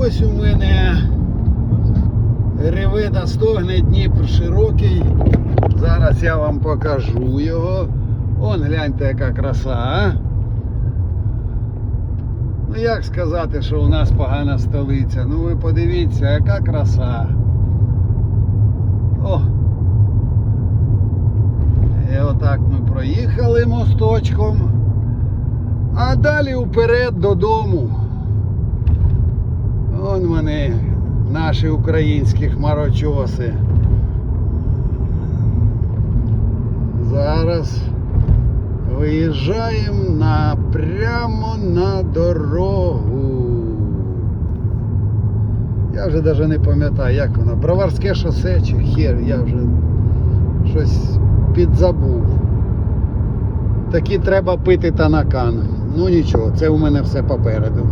ось у мене реве та стогне Дніпр широкий. Зараз я вам покажу його. Он гляньте, яка краса, а? Ну як сказати, що у нас погана столиця? Ну ви подивіться, яка краса. О! І отак ми проїхали мосточком. А далі вперед додому. Вон вони, наші українські хмарочоси. Зараз виїжджаємо на, прямо на дорогу. Я вже навіть не пам'ятаю, як воно. Броварське шосе чи хер, я вже щось підзабув. Такі треба пити танакан. Ну нічого, це у мене все попереду.